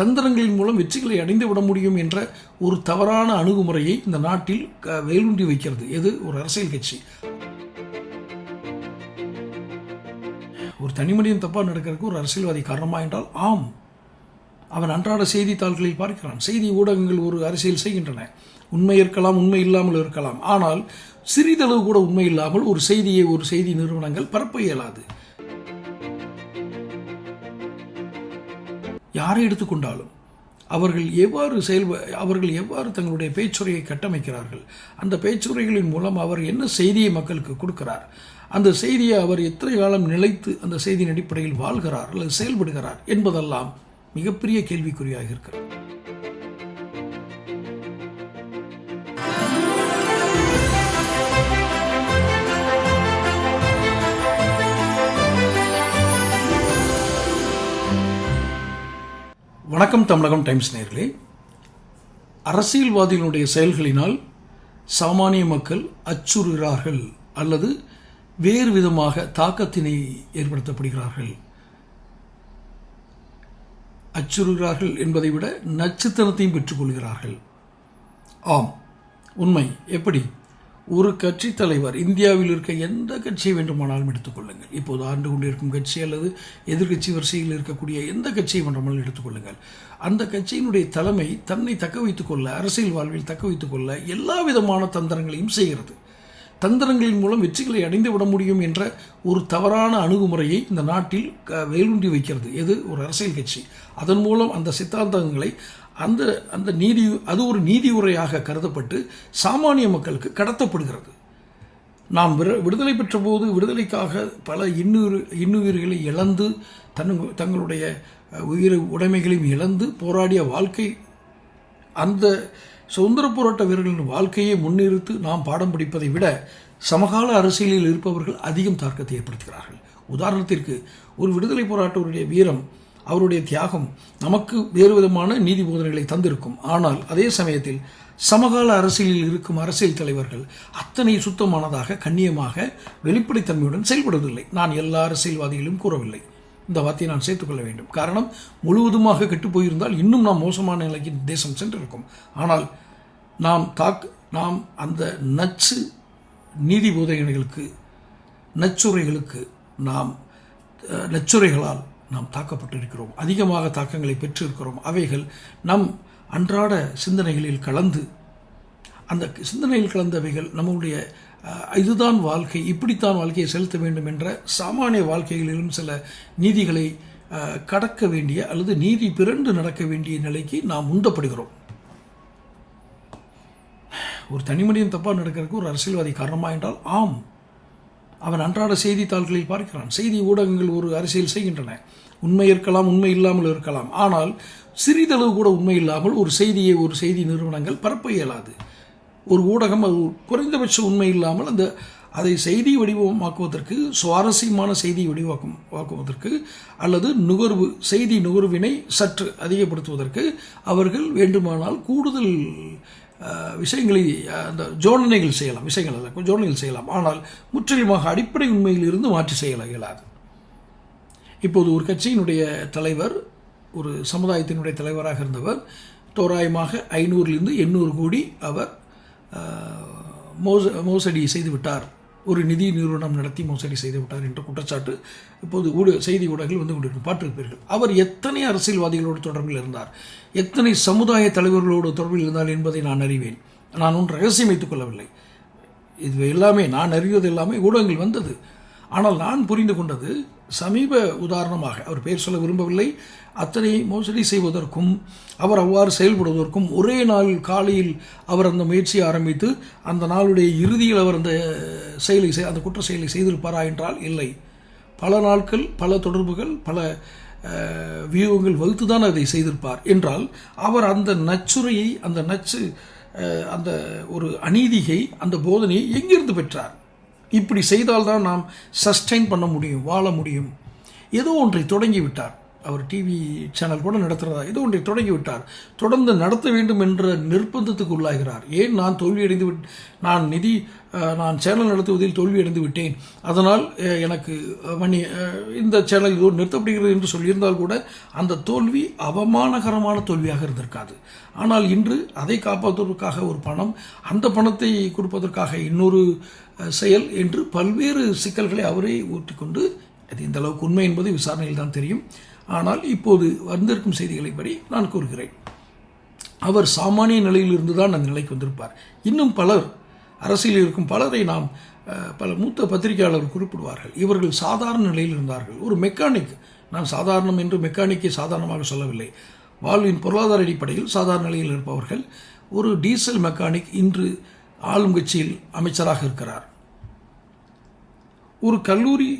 தந்திரங்களின் மூலம் வெற்றிகளை அடைந்து விட முடியும் என்ற ஒரு தவறான அணுகுமுறையை இந்த நாட்டில் க- வைக்கிறது. எது? ஒரு அரசியல் கட்சி. ஒரு தனிமனிதன் தப்பாக நடக்கிறதுக்கு ஒரு அரசியல்வாதி காரணமா என்றால் ஆம். அவன் அன்றாட செய்தித்தாள்களில் பார்க்கிறான். செய்தி ஊடகங்கள் ஒரு அரசியல் செய்கின்றன. உண்மை இருக்கலாம் உண்மை இல்லாமல் இருக்கலாம். ஆனால் சிறிதளவு கூட உண்மை இல்லாமல் ஒரு செய்தியை ஒரு செய்தி நிறுவனங்கள் பரப்ப இயலாது. யாரை எடுத்துக்கொண்டாலும் அவர்கள் எவ்வாறு செயல்ப அவர்கள் எவ்வாறு தங்களுடைய பேச்சுரையை கட்டமைக்கிறார்கள் அந்த பேச்சுரைகளின் மூலம் அவர் என்ன செய்தியை மக்களுக்கு கொடுக்கிறார் அந்த செய்தியை அவர் எத்தனை காலம் நிலைத்து அந்த செய்தியின் அடிப்படையில் வாழ்கிறார் அல்லது செயல்படுகிறார் என்பதெல்லாம் மிகப்பெரிய கேள்விக்குறியாக இருக்கிறது. வணக்கம் தமிழகம் டைம்ஸ் நேர்களே. அரசியல்வாதிகளுடைய செயல்களினால் சாமானிய மக்கள் அச்சுறுகிறார்கள் அல்லது வேறு விதமாக தாக்கத்தினை ஏற்படுத்தப்படுகிறார்கள். அச்சுறுகிறார்கள் என்பதை விட நச்சுத்தனத்தையும் பெற்றுக்கொள்கிறார்கள் ஆம் உண்மை. எப்படி? ஒரு கட்சி தலைவர் இந்தியாவில் இருக்க எந்த கட்சியை வேண்டுமானாலும் எடுத்துக்கொள்ளுங்கள் இப்போது ஆண்டு கொண்டிருக்கும் கட்சி அல்லது எதிர்க்கட்சி வரிசையில் இருக்கக்கூடிய எந்த கட்சியை வேண்டுமானாலும் எடுத்துக்கொள்ளுங்கள் அந்த கட்சியினுடைய தலைமை தன்னை தக்க வைத்துக் கொள்ள அரசியல் வாழ்வில் தக்க வைத்துக் கொள்ள எல்லா விதமான தந்திரங்களையும் செய்கிறது. தந்திரங்களின் மூலம் வெற்றிகளை அடைந்து விட முடியும் என்ற ஒரு தவறான அணுகுமுறையை இந்த நாட்டில் க- வைக்கிறது. எது? ஒரு அரசியல் கட்சி. அதன் மூலம் அந்த சித்தாந்தங்களை அந்த அந்த நீதி அது ஒரு நீதி உரையாக கருதப்பட்டு சாமானிய மக்களுக்கு கடத்தப்படுகிறது. நாம் விடுதலை பெற்ற போது விடுதலைக்காக பல இன்னுயிர் இன்னுயிர்களை இழந்து தன் தங்களுடைய உயிர் உடைமைகளையும் இழந்து போராடிய வாழ்க்கை அந்த சுதந்திர போராட்ட வீரர்களின் வாழ்க்கையை முன்னிறுத்து நாம் பாடம் படிப்பதை விட சமகால அரசியலில் இருப்பவர்கள் அதிகம் தாக்கத்தை ஏற்படுத்துகிறார்கள். உதாரணத்திற்கு ஒரு விடுதலை போராட்டவருடைய வீரம் அவருடைய தியாகம் நமக்கு வேறு விதமான நீதி போதனைகளை தந்திருக்கும். ஆனால் அதே சமயத்தில் சமகால அரசியலில் இருக்கும் அரசியல் தலைவர்கள் அத்தனை சுத்தமானதாக கண்ணியமாக வெளிப்படைத்தன்மையுடன் செயல்படுவதில்லை. நான் எல்லா அரசியல்வாதிகளும் கூறவில்லை. இந்த வார்த்தையை நான் சேர்த்துக்கொள்ள வேண்டும். காரணம் முழுவதுமாக கெட்டுப்போயிருந்தால் இன்னும் நாம் மோசமான நிலைக்கு தேசம் சென்றிருக்கும். ஆனால் நாம் தாக் நாம் அந்த நச்சு நீதி போதனைகளுக்கு நச்சுரைகளுக்கு நாம் நச்சுரைகளால் நாம் தாக்கப்பட்டிருக்கிறோம். அதிகமாக தாக்கங்களை பெற்றிருக்கிறோம். அவைகள் நம் அன்றாட சிந்தனைகளில் கலந்து அந்த சிந்தனையில் கலந்தவைகள் நம்முடைய இதுதான் வாழ்க்கை இப்படித்தான் வாழ்க்கையை செலுத்த வேண்டும் என்ற சாமானிய வாழ்க்கைகளிலும் சில நீதிகளை கடக்க வேண்டிய அல்லது நீதி பிறண்டு நடக்க வேண்டிய நிலைக்கு நாம் உண்டப்படுகிறோம். ஒரு தனி மனிதன் தப்பாக நடக்கிறதுக்கு ஒரு அரசியல்வாதி காரணமா என்றால் ஆம். அவன் அன்றாட செய்தித்தாள்களில் பார்க்கிறான். செய்தி ஊடகங்கள் ஒரு அரசியல் செய்கின்றன. உண்மை இருக்கலாம் உண்மை இல்லாமல் இருக்கலாம். ஆனால் சிறிதளவு கூட உண்மை இல்லாமல் ஒரு செய்தியை ஒரு செய்தி நிறுவனங்கள் பரப்ப இயலாது. ஒரு ஊடகம் அது குறைந்தபட்ச உண்மை இல்லாமல் அந்த அதை செய்தி வடிவமாக்குவதற்கு சுவாரஸ்யமான செய்தி வடிவாக்கும் வாக்குவதற்கு அல்லது நுகர்வு செய்தி நுகர்வினை சற்று அதிகப்படுத்துவதற்கு அவர்கள் வேண்டுமானால் கூடுதல் விஷயங்களை அந்த ஜோடனைகள் செய்யலாம் விஷயங்கள் அல்ல ஜோடனைகள் செய்யலாம். ஆனால் முற்றிலுமாக அடிப்படை உண்மையில் இருந்து மாற்றி செய்யல இயலாது. இப்போது ஒரு கட்சியினுடைய தலைவர் ஒரு சமுதாயத்தினுடைய தலைவராக இருந்தவர் தோராயமாக ஐநூறுலேருந்து எண்ணூறு கோடி அவர் மோச மோசடி செய்து விட்டார் ஒரு நிதி நிறுவனம் நடத்தி மோசடி செய்து விட்டார் என்ற குற்றச்சாட்டு இப்போது ஊட செய்தி ஊடகங்கள் வந்து கொண்டிருக்கும். பார்த்திருப்பீர்கள். அவர் எத்தனை அரசியல்வாதிகளோடு தொடர்பில் இருந்தார்? எத்தனை சமுதாய தலைவர்களோடு தொடர்பில் இருந்தார் என்பதை நான் அறிவேன். நான் ஒன்று ரகசியம் வைத்துக் கொள்ளவில்லை. இது எல்லாமே நான் அறிவது எல்லாமே ஊடகங்கள் வந்தது. ஆனால் நான் புரிந்து கொண்டது சமீப உதாரணமாக அவர் பெயர் சொல்ல விரும்பவில்லை அத்தனை மோசடி செய்வதற்கும் அவர் அவ்வாறு செயல்படுவதற்கும் ஒரே நாள் காலையில் அவர் அந்த முயற்சியை ஆரம்பித்து அந்த நாளுடைய இறுதியில் அவர் அந்த செயலை செய்- அந்த குற்ற செயலை செய்திருப்பாரா என்றால் இல்லை. பல நாட்கள் பல தொடர்புகள் பல வியூகங்கள் வகுத்து தான் அதை செய்திருப்பார். என்றால் அவர் அந்த நச்சுரையை அந்த நச்சு அந்த ஒரு அநீதியை அந்த போதனையை எங்கிருந்து பெற்றார்? இப்படி செய்தால்தான் நாம் சஸ்டைன் பண்ண முடியும் வாழ முடியும். ஏதோ ஒன்றை தொடங்கி விட்டார் அவர் டிவி சேனல் கூட நடத்துகிறதா ஏதோ ஒன்றை தொடங்கிவிட்டார். தொடர்ந்து நடத்த வேண்டும் என்ற நிர்பந்தத்துக்கு உள்ளாகிறார். ஏன் நான் தோல்வியடைந்து விட் நான் நிதி நான் சேனல் நடத்துவதில் தோல்வியடைந்து விட்டேன். அதனால் எனக்கு மணி இந்த சேனல் இதோ நிறுத்தப்படுகிறது என்று சொல்லியிருந்தால் கூட அந்த தோல்வி அவமானகரமான தோல்வியாக இருந்திருக்காது. ஆனால் இன்று அதை காப்பாற்றுவதற்காக ஒரு பணம் அந்த பணத்தை கொடுப்பதற்காக இன்னொரு செயல் என்று பல்வேறு சிக்கல்களை அவரே ஊற்றிக்கொண்டு அது இந்த அளவுக்கு உண்மை என்பது விசாரணையில் தான் தெரியும். ஆனால் இப்போது வந்திருக்கும் செய்திகளை படி நான் கூறுகிறேன். அவர் சாமானிய நிலையிலிருந்து தான் அந்த நிலைக்கு வந்திருப்பார். இன்னும் பலர் அரசியலில் இருக்கும் பலரை நாம் பல மூத்த பத்திரிகையாளர்கள் குறிப்பிடுவார்கள். இவர்கள் சாதாரண நிலையில் இருந்தார்கள். ஒரு மெக்கானிக் நான் சாதாரணம் என்று மெக்கானிக்கை சாதாரணமாக சொல்லவில்லை. வாழ்வின் பொருளாதார அடிப்படையில் சாதாரண நிலையில் இருப்பவர்கள் ஒரு டீசல் மெக்கானிக் இன்று ஆளும் கட்சியில் அமைச்சராக இருக்கிறார். ஒரு கல்லூரி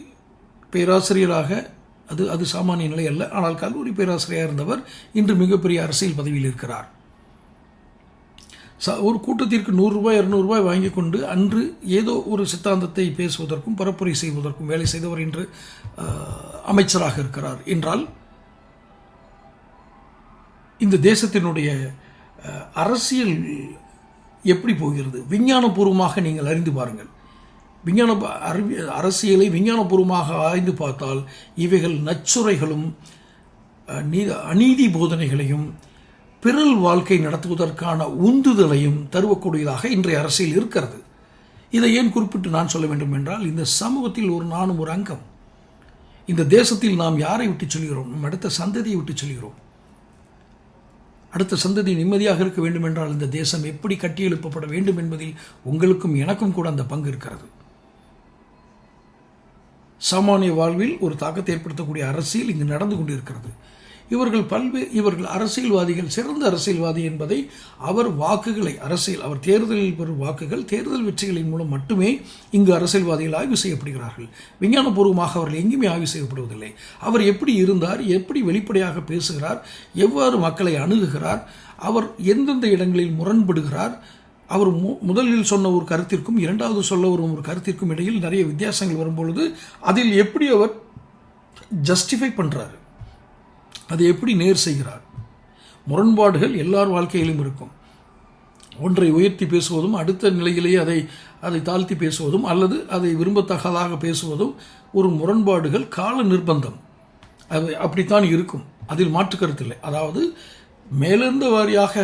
பேராசிரியராக அது அது சாமானிய நிலை அல்ல. ஆனால் கல்லூரி பேராசிரியராக இருந்தவர் இன்று மிகப்பெரிய அரசியல் பதவியில் இருக்கிறார். ச ஒரு கூட்டத்திற்கு நூறுரூபாய் இரநூறுபாய் இருநூறு ரூபாய் வாங்கி கொண்டு அன்று ஏதோ ஒரு சித்தாந்தத்தை பேசுவதற்கும் பரப்புரை செய்வதற்கும் வேலை செய்தவர் இன்று அமைச்சராக இருக்கிறார். என்றால் இந்த தேசத்தினுடைய அரசியல் எப்படி போகிறது? விஞ்ஞானபூர்வமாக நீங்கள் அறிந்து பாருங்கள். விஞ்ஞான அறிவி அரசியலை விஞ்ஞானபூர்வமாக ஆய்ந்து பார்த்தால் இவைகள் நச்சுரைகளும் அஹ், அநீதி போதனைகளையும் பிறல் வாழ்க்கை நடத்துவதற்கான உந்துதலையும் தருவக்கூடியதாக இன்றைய அரசியல் இருக்கிறது. இதை ஏன் குறிப்பிட்டு நான் சொல்ல வேண்டும் என்றால் இந்த சமூகத்தில் ஒரு நானும் ஒரு அங்கம். இந்த தேசத்தில் நாம் யாரை விட்டு சொல்கிறோம்? நம் அடுத்த சந்ததியை விட்டு சொல்கிறோம். அடுத்த சந்ததி நிம்மதியாக இருக்க வேண்டும் என்றால் இந்த தேசம் எப்படி கட்டியெழுப்பப்பட வேண்டும் என்பதில் உங்களுக்கும் எனக்கும் கூட அந்த பங்கு இருக்கிறது. சாமானிய வாழ்வில் ஒரு தாக்கத்தை ஏற்படுத்தக்கூடிய அரசியல் இங்கு நடந்து கொண்டிருக்கிறது. இவர்கள் பல்வேறு இவர்கள் அரசியல்வாதிகள் சிறந்த அரசியல்வாதி என்பதை அவர் வாக்குகளை அரசியல் அவர் தேர்தலில் பெறும் வாக்குகள் தேர்தல் வெற்றிகளின் மூலம் மட்டுமே இங்கு அரசியல்வாதிகள் ஆய்வு செய்யப்படுகிறார்கள். விஞ்ஞானபூர்வமாக அவர்கள் எங்குமே ஆய்வு செய்யப்படுவதில்லை. அவர் எப்படி இருந்தார் எப்படி வெளிப்படையாக பேசுகிறார் எவ்வாறு மக்களை அணுகுகிறார் அவர் எந்தெந்த இடங்களில் முரண்படுகிறார் அவர் மு முதலில் சொன்ன ஒரு கருத்திற்கும் இரண்டாவது சொல்ல வரும் ஒரு கருத்திற்கும் இடையில் நிறைய வித்தியாசங்கள் வரும்பொழுது அதில் எப்படி அவர் ஜஸ்டிஃபை பண்ணுறாரு அதை எப்படி நேர் செய்கிறார்? முரண்பாடுகள் எல்லார் வாழ்க்கையிலும் இருக்கும். ஒன்றை உயர்த்தி பேசுவதும் அடுத்த நிலையிலேயே அதை அதை தாழ்த்தி பேசுவதும் அல்லது அதை விரும்பத்தகாதாக பேசுவதும் ஒரு முரண்பாடுகள் கால நிர்பந்தம். அது அப்படித்தான் இருக்கும். அதில் மாற்றுக்கருத்தில்லை அதாவது மேலிருந்த வாரியாக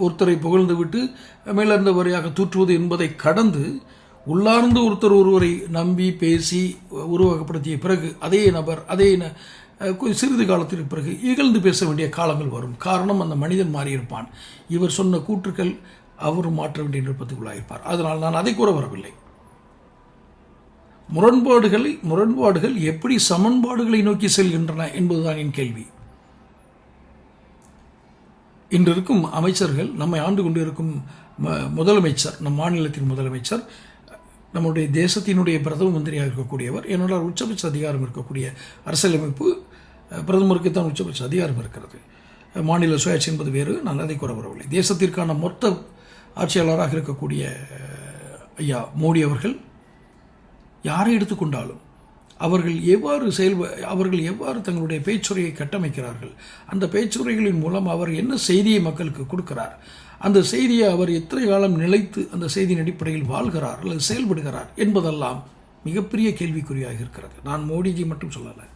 ஒருத்தரை புகழ்ந்து விட்டு மேலிருந்த தூற்றுவது என்பதை கடந்து உள்ளார்ந்து ஒருத்தர் ஒருவரை நம்பி பேசி உருவகப்படுத்திய பிறகு அதே நபர் அதே ந- சிறிது காலத்திற்கு பிறகு இகழ்ந்து பேச வேண்டிய காலங்கள் வரும். காரணம் அந்த மனிதன் மாறியிருப்பான். இவர் சொன்ன கூற்றுக்கள் அவரும் மாற்ற வேண்டிய நிருப்பத்துக்குள்ளாயிருப்பார் அதனால் நான் அதை கூற வரவில்லை. முரண்பாடுகளை முரண்பாடுகள் எப்படி சமன்பாடுகளை நோக்கி செல்கின்றன என்பதுதான் என் கேள்வி. இன்று இருக்கும் அமைச்சர்கள் நம்மை ஆண்டு கொண்டு இருக்கும் ம- முதலமைச்சர் நம் மாநிலத்தின் முதலமைச்சர் நம்முடைய தேசத்தினுடைய பிரதம மந்திரியாக இருக்கக்கூடியவர் என்னோட உச்சபட்ச அதிகாரம் இருக்கக்கூடிய அரசியலமைப்பு பிரதமருக்கு தான் உச்சபட்ச அதிகாரம் இருக்கிறது. மாநில சுயாட்சி என்பது வேறு நான் அதை கூற வரவில்லை. தேசத்திற்கான மொத்த ஆட்சியாளராக இருக்கக்கூடிய ஐயா மோடி அவர்கள் யாரை எடுத்துக்கொண்டாலும் அவர்கள் எவ்வாறு செயல்ப அவர்கள் எவ்வாறு தங்களுடைய பேச்சுரையை கட்டமைக்கிறார்கள்? அந்த பேச்சுரைகளின் மூலம் அவர் என்ன செய்தியை மக்களுக்கு கொடுக்கிறார்? அந்த செய்தியை அவர் எத்தனை காலம் நிலைத்து அந்த செய்தியின் அடிப்படையில் வாழ்கிறார் அல்லது செயல்படுகிறார் என்பதெல்லாம் மிகப்பெரிய கேள்விக்குறியாக இருக்கிறது. நான் மோடிஜி மட்டும் சொல்லலை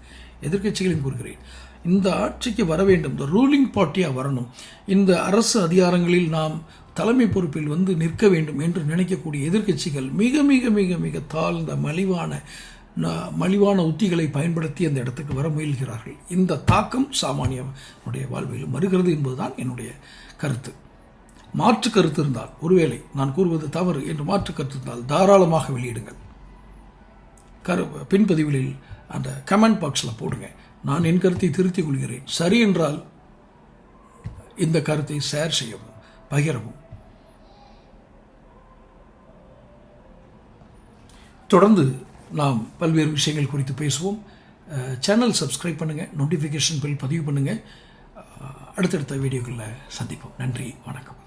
எதிர்கட்சிகளையும் கூறுகிறேன். இந்த ஆட்சிக்கு வர வேண்டும் இந்த ரூலிங் பார்ட்டியாக வரணும். இந்த அரசு அதிகாரங்களில் நாம் தலைமை பொறுப்பில் வந்து நிற்க வேண்டும் என்று நினைக்கக்கூடிய எதிர்க்கட்சிகள் மிக மிக மிக மிக தாழ்ந்த மலிவான மலிவான உத்திகளை பயன்படுத்தி அந்த இடத்துக்கு வர முயல்கிறார்கள். இந்த தாக்கம் சாமானியனுடைய வாழ்விலும் வருகிறது என்பதுதான் என்னுடைய கருத்து. மாற்று கருத்து இருந்தால் ஒருவேளை நான் கூறுவது தவறு என்று மாற்று கருத்து இருந்தால் தாராளமாக வெளியிடுங்கள். கரு பின்பதிவுகளில் அந்த கமெண்ட் பாக்ஸில் போடுங்க. நான் என் கருத்தை திருத்திக் கொள்கிறேன். சரி என்றால் இந்த கருத்தை ஷேர் செய்யவும் பகிரவும். தொடர்ந்து நாம் பல்வேறு விஷயங்கள் குறித்து பேசுவோம். சேனல் சப்ஸ்கிரைப் பண்ணுங்கள் நோட்டிஃபிகேஷன் பில் பதிவு பண்ணுங்கள் அடுத்தடுத்த வீடியோக்களில் சந்திப்போம். நன்றி வணக்கம்.